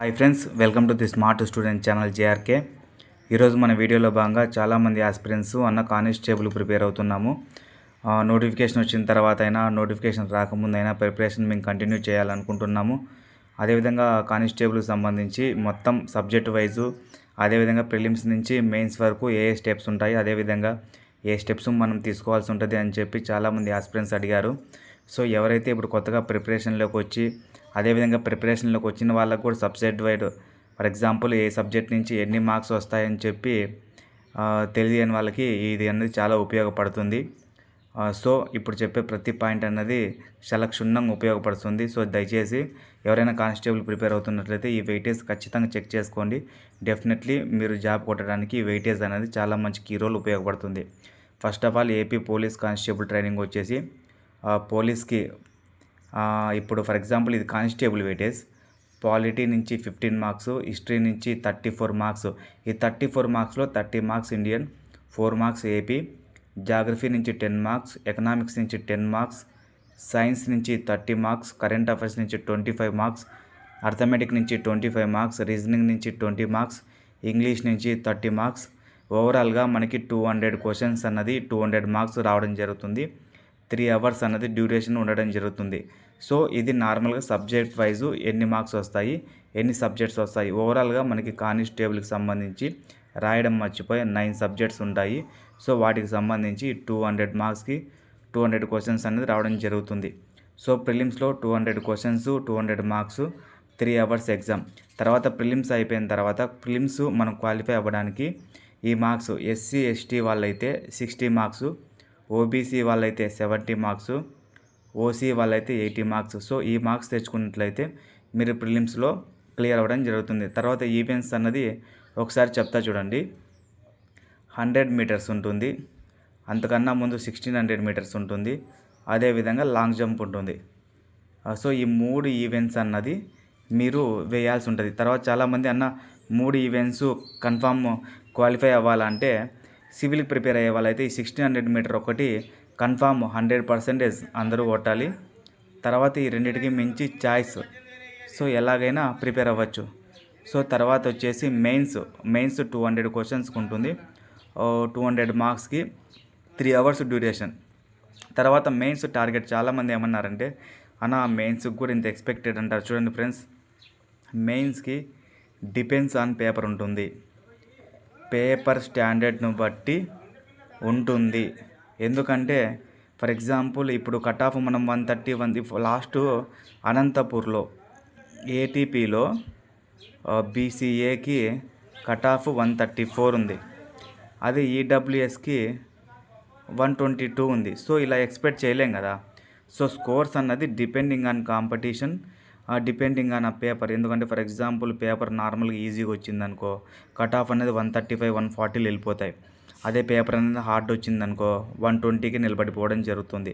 Hi friends welcome to the smart student channel JRK ఈరోజు మన వీడియోలో భాగంగా చాలామంది ఆస్పిరెంట్స్ అన్న కానిస్టేబుల్ ప్రిపేర్ అవుతున్నాము. నోటిఫికేషన్ వచ్చిన తర్వాత అయినా నోటిఫికేషన్ రాకముందైనా ప్రిపరేషన్ మేము కంటిన్యూ చేయాలనుకుంటున్నాము. అదేవిధంగా కానిస్టేబుల్కి సంబంధించి మొత్తం సబ్జెక్ట్ వైజు అదేవిధంగా ప్రిలిమ్స్ నుంచి మెయిన్స్ వరకు ఏ ఏ స్టెప్స్ ఉంటాయి అదేవిధంగా ఏ స్టెప్స్ మనం తీసుకోవాల్సి ఉంటుంది అని చెప్పి చాలామంది ఆస్పిరెంట్స్ అడిగారు. సో ఎవరైతే ఇప్పుడు కొత్తగా ప్రిపరేషన్లోకి వచ్చి అదేవిధంగా ప్రిపరేషన్లోకి వచ్చిన వాళ్ళకు కూడా సబ్జెక్ట్ వైడ్ ఫర్ ఎగ్జాంపుల్ ఏ సబ్జెక్ట్ నుంచి ఎన్ని మార్క్స్ వస్తాయని చెప్పి తెలియని వాళ్ళకి ఇది అనేది చాలా ఉపయోగపడుతుంది. సో ఇప్పుడు చెప్పే ప్రతి పాయింట్ అన్నది చాలా క్షుణ్ణంగా ఉపయోగపడుతుంది. సో దయచేసి ఎవరైనా కానిస్టేబుల్ ప్రిపేర్ అవుతున్నట్లయితే ఈ వెయిటేజ్ ఖచ్చితంగా చెక్ చేసుకోండి. డెఫినెట్లీ మీరు జాబ్ కొట్టడానికి ఈ వెయిటేజ్ అనేది చాలా మంచి కీ రోల్ ఉపయోగపడుతుంది. First of all AP police constable training వచ్చేసి పోలీస్కి ఇప్పుడు ఫర్ ఎగ్జాంపుల్ ఇది కానిస్టేబుల్ వెయిటేజ్ పాలిటీ నుంచి ఫిఫ్టీన్ మార్క్స్ హిస్టరీ నుంచి థర్టీ ఫోర్ మార్క్స్ ఈ thirty four మార్క్స్లో thirty marks Indian four marks AP geography నుంచి టెన్ మార్క్స్ ఎకనామిక్స్ నుంచి టెన్ మార్క్స్ సైన్స్ నుంచి థర్టీ మార్క్స్ కరెంట్ అఫైర్స్ నుంచి ట్వంటీ ఫైవ్ మార్క్స్ అర్థమెటిక్ నుంచి twenty five marks reasoning నుంచి twenty marks English నుంచి thirty marks ఓవరాల్గా మనకి two hundred questions అన్నది టూ హండ్రెడ్ మార్క్స్ రావడం జరుగుతుంది. త్రీ అవర్స్ అన్నది డ్యూరేషన్ ఉండడం జరుగుతుంది. సో ఇది నార్మల్గా సబ్జెక్ట్ వైజు ఎన్ని మార్క్స్ వస్తాయి ఎన్ని సబ్జెక్ట్స్ వస్తాయి. ఓవరాల్గా మనకి కానిస్టేబుల్కి సంబంధించి రాయడం మర్చిపోయి నైన్ సబ్జెక్ట్స్ ఉంటాయి. సో వాటికి సంబంధించి టూ హండ్రెడ్ మార్క్స్కి టూ హండ్రెడ్ క్వశ్చన్స్ అనేది రావడం జరుగుతుంది. So ప్రిలిమ్స్లో two hundred questions two hundred marks three hours exam. తర్వాత ప్రిలిమ్స్ అయిపోయిన తర్వాత ప్రిలిమ్స్ మనం క్వాలిఫై అవ్వడానికి ఈ మార్క్స్ ఎస్సీ ఎస్టీ వాళ్ళైతే సిక్స్టీ మార్క్స్ ఓబీసీ వాళ్ళైతే సెవెంటీ మార్క్స్ ఓసీ వాళ్ళైతే ఎయిటీ మార్క్స్ సో ఈ మార్క్స్ తెచ్చుకున్నట్లయితే మీరు ప్రిలిమ్స్లో క్లియర్ అవ్వడం జరుగుతుంది. తర్వాత ఈవెంట్స్ అన్నది ఒకసారి చెప్తా చూడండి. హండ్రెడ్ మీటర్స్ ఉంటుంది. అంతకన్నా ముందు సిక్స్టీన్ హండ్రెడ్ మీటర్స్ ఉంటుంది. అదేవిధంగా లాంగ్ జంప్ ఉంటుంది. సో ఈ మూడు ఈవెంట్స్ అన్నది మీరు వేయాల్సి ఉంటుంది. తర్వాత చాలామంది అన్న మూడు ఈవెంట్స్ కన్ఫామ్ క్వాలిఫై అవ్వాలంటే సివిల్కి ప్రిపేర్ అయ్యే వాళ్ళైతే ఈ సిక్స్టీన్ హండ్రెడ్ మీటర్ ఒకటి కన్ఫామ్ హండ్రెడ్ పర్సెంటేజ్ అందరూ కొట్టాలి. తర్వాత ఈ రెండింటికి మించి చాయిస్ సో ఎలాగైనా ప్రిపేర్ అవ్వచ్చు. సో తర్వాత వచ్చేసి మెయిన్స్. మెయిన్స్ టూ హండ్రెడ్ క్వశ్చన్స్కి ఉంటుంది. టూ హండ్రెడ్ మార్క్స్కి త్రీ అవర్స్ డ్యూరేషన్. తర్వాత మెయిన్స్ టార్గెట్ చాలామంది ఏమన్నారంటే అన్న మెయిన్స్కి కూడా ఇంత ఎక్స్పెక్టెడ్ అంటారు. చూడండి ఫ్రెండ్స్ మెయిన్స్కి డిపెండ్స్ ఆన్ పేపర్ ఉంటుంది. పేపర్ స్టాండర్డ్ను బట్టి ఉంటుంది. ఎందుకంటే ఫర్ ఎగ్జాంపుల్ ఇప్పుడు కట్ ఆఫ్ మనం వన్ థర్టీ వన్ లాస్ట్ అనంతపూర్లో ఏటీపీలో బీసీఏకి cut off one thirty four ఉంది. అది ఈడబ్ల్యూఎస్కి వన్ ట్వంటీ టూ ఉంది. సో ఇలా ఎక్స్పెక్ట్ చేయలేం కదా. సో స్కోర్స్ అన్నది depending on competition. Depending on ఆ పేపర్ ఎందుకంటే ఫర్ ఎగ్జాంపుల్ పేపర్ నార్మల్గా ఈజీగా వచ్చిందనుకో కట్ ఆఫ్ అనేది వన్ థర్టీ ఫైవ్ వన్ ఫార్టీలు వెళ్ళిపోతాయి. అదే పేపర్ అనేది హార్డ్ వచ్చిందనుకో వన్ ట్వంటీకి నిలబడిపోవడం జరుగుతుంది.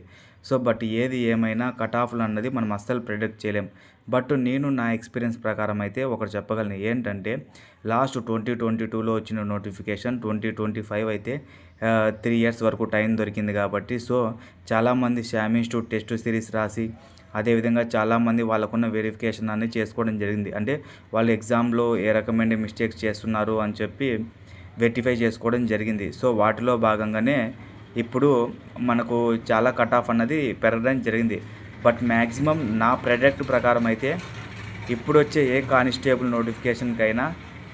సో బట్ ఏది ఏమైనా కట్ ఆఫ్లు అన్నది మనం అస్సలు ప్రిడిక్ట్ చేయలేం. బట్ నేను నా ఎక్స్పీరియన్స్ ప్రకారం అయితే ఒకటి చెప్పగలను. ఏంటంటే లాస్ట్ ట్వంటీ ట్వంటీ టూలో వచ్చిన నోటిఫికేషన్ ట్వంటీ ట్వంటీ ఫైవ్ అయితే త్రీ ఇయర్స్ వరకు టైం దొరికింది కాబట్టి సో చాలామంది శామ్ ఇన్స్టిట్యూట్ టెస్ట్ సిరీస్ రాసి అదేవిధంగా చాలామంది వాళ్ళకున్న వెరిఫికేషన్ అనేది చేసుకోవడం జరిగింది. అంటే వాళ్ళు ఎగ్జామ్లో ఏ రకమైన మిస్టేక్స్ చేస్తున్నారు అని చెప్పి వెరిఫై చేసుకోవడం జరిగింది. సో వాటిలో భాగంగానే ఇప్పుడు మనకు చాలా కట్ ఆఫ్ అన్నది పెరగడం జరిగింది. బట్ మ్యాక్సిమం నా ప్రోడక్ట్ ప్రకారం అయితే ఇప్పుడు వచ్చే ఏ కానిస్టేబుల్ నోటిఫికేషన్కైనా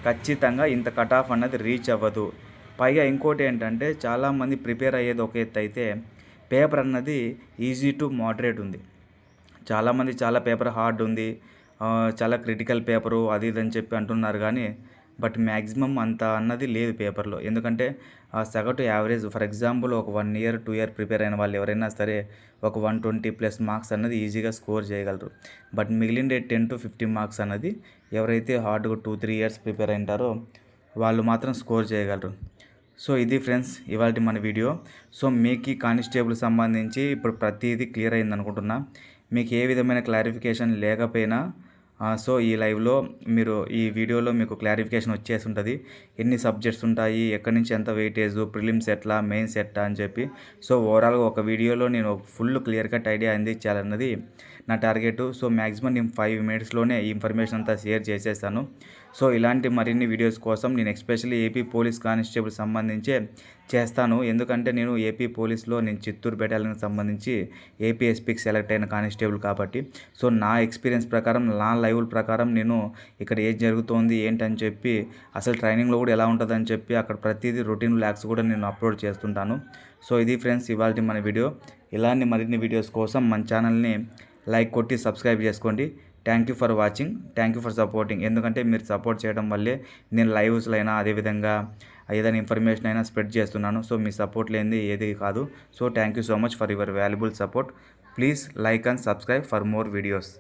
ఖచ్చితంగా ఇంత కట్ ఆఫ్ అన్నది రీచ్ అవ్వదు. పైగా ఇంకోటి ఏంటంటే చాలామంది ప్రిపేర్ అయ్యేది ఒక ఎత్తు అయితే పేపర్ అన్నది ఈజీ టు మోడరేట్ ఉంది. చాలామంది చాలా పేపర్ హార్డ్ ఉంది చాలా క్రిటికల్ పేపరు అది ఇది అని చెప్పి అంటున్నారు కానీ బట్ మ్యాక్సిమం అంత అన్నది లేదు పేపర్లో. ఎందుకంటే ఆ సగటు యావరేజ్ ఫర్ ఎగ్జాంపుల్ ఒక one year two year prepare అయిన వాళ్ళు ఎవరైనా సరే ఒక వన్ ట్వంటీ ప్లస్ మార్క్స్ అన్నది ఈజీగా స్కోర్ చేయగలరు. బట్ మిగిలిన టెన్ టు ఫిఫ్టీన్ మార్క్స్ అన్నది ఎవరైతే హార్డ్గా టూ త్రీ ఇయర్స్ ప్రిపేర్ అయింటారో వాళ్ళు మాత్రం స్కోర్ చేయగలరు. సో ఇది ఫ్రెండ్స్ ఇవాళ మన వీడియో. సో మీకు ఈ కానిస్టేబుల్ సంబంధించి ఇప్పుడు ప్రతిదీ క్లియర్ అయింది అనుకుంటున్నా మీకు ఏ విధమైన క్లారిఫికేషన్ లేకపోయినా సో ఈ లైవ్లో మీరు ఈ వీడియోలో మీకు క్లారిఫికేషన్ వచ్చేసి ఉంటుంది. ఎన్ని సబ్జెక్ట్స్ ఉంటాయి ఎక్కడి నుంచి ఎంత వెయిటేజ్ ప్రిలిమ్స్ ఎట్లా మెయిన్స్ ఎట్లా అని చెప్పి. సో ఓవరాల్గా ఒక వీడియోలో నేను ఫుల్ క్లియర్ కట్ ఐడియా అందించాలన్నది నా టార్గెట్ సో మ్యాక్సిమం నేను ఫైవ్ మినిట్స్లోనే ఈ ఇన్ఫర్మేషన్ అంతా షేర్ చేసేస్తాను. సో ఇలాంటి మరిన్ని వీడియోస్ కోసం నేను ఎస్పెషల్లీ ఏపీ పోలీస్ కానిస్టేబుల్ సంబంధించే చేస్తాను. ఎందుకంటే నేను ఏపీ పోలీస్లో నేను చిత్తూరు బెటాలియన్కి సంబంధించి ఏపీ ఎస్పీకి సెలెక్ట్ అయిన కానిస్టేబుల్ కాబట్టి. సో నా ఎక్స్పీరియన్స్ ప్రకారం నా లైవ్ ప్రకారం నేను ఇక్కడ ఏం జరుగుతోంది ఏంటని చెప్పి అసలు ట్రైనింగ్లో కూడా ఎలా ఉంటుందని చెప్పి అక్కడ ప్రతిదీ రొటీన్ ల్యాక్స్ కూడా నేను అప్లోడ్ చేస్తుంటాను. సో ఇది ఫ్రెండ్స్ ఇవాళ మన వీడియో. ఇలాంటి మరిన్ని వీడియోస్ కోసం మన ఛానల్ని లైక్ కొట్టి సబ్స్క్రైబ్ చేసుకోండి. Thank you for watching thank you for supporting ఎందుకంటే మీరు సపోర్ట్ చేయడం వల్లే నేను లైవ్స్లో అయినా అదేవిధంగా ఏదైనా ఇన్ఫర్మేషన్ అయినా స్ప్రెడ్ చేస్తున్నాను. సో మీ సపోర్ట్ లేనిది ఏది కాదు. So thank you so much for your valuable support please like and subscribe for more videos